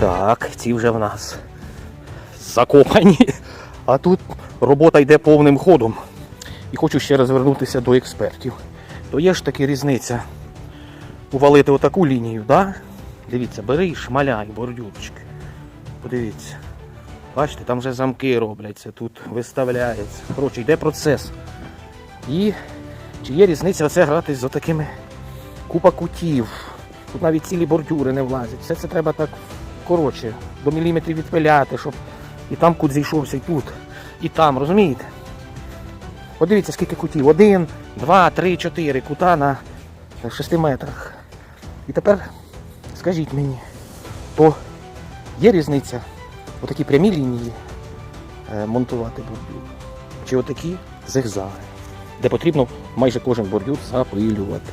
Так, ці вже в нас закопані. А тут робота йде повним ходом. І хочу ще раз звернутися до експертів. То є ж таки різниця увалити отаку лінію, да? Дивіться, бери і шмаляй бордюрчик. Подивіться. Бачите, там вже замки робляться, тут виставляється. Коротше, йде процес. І чи є різниця оце грати з отакими купа кутів. Тут навіть цілі бордюри не влазять. Все це треба так коротше, до міліметрів відпиляти, щоб і там кут зійшовся, і тут, і там, розумієте? Подивіться, скільки кутів. Один, два, три, чотири кута на 6 метрах. І тепер скажіть мені, то є різниця отакі прямі лінії е, монтувати бордюр? Чи отакі зигзаги, де потрібно майже кожен бордюр запилювати?